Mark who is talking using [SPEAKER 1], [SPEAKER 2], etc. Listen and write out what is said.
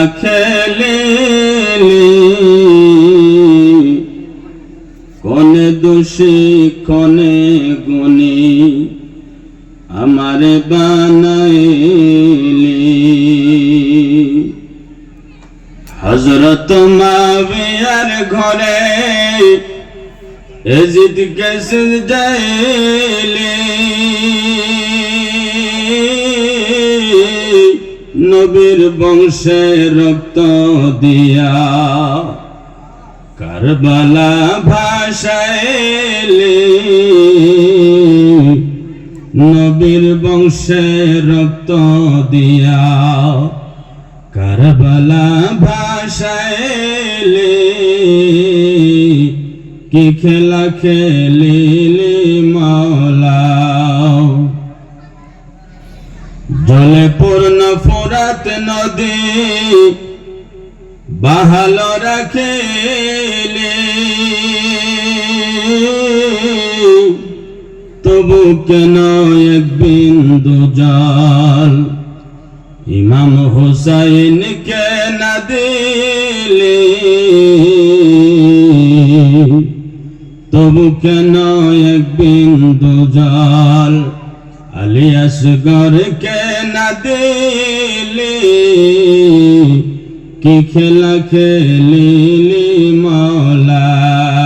[SPEAKER 1] খেলা খেলিলি। কনে দোষী কনে গুণী আমার বানাইলি। হজরত মাবিয়ার ঘরে এজিদ কেসে যাইলি নবীর বংশে রক্ত দিয়া কারবালা ভাষাইলি নবীর বংশে রক্ত দিয়া কারবালা ভাষাইলি কি খেলা খেলিলি মাওলা? জলে পূর্ণ ফোরাত নদী বাহাল রাখিলি। তবু কেন এক বিন্দু জল ইমাম হুসাইন কে না দিলি? তবু কেন এক বিন্দু জল আলিয়াসগর কে না দিলি? কি খেলা খেলিলি মৌলা?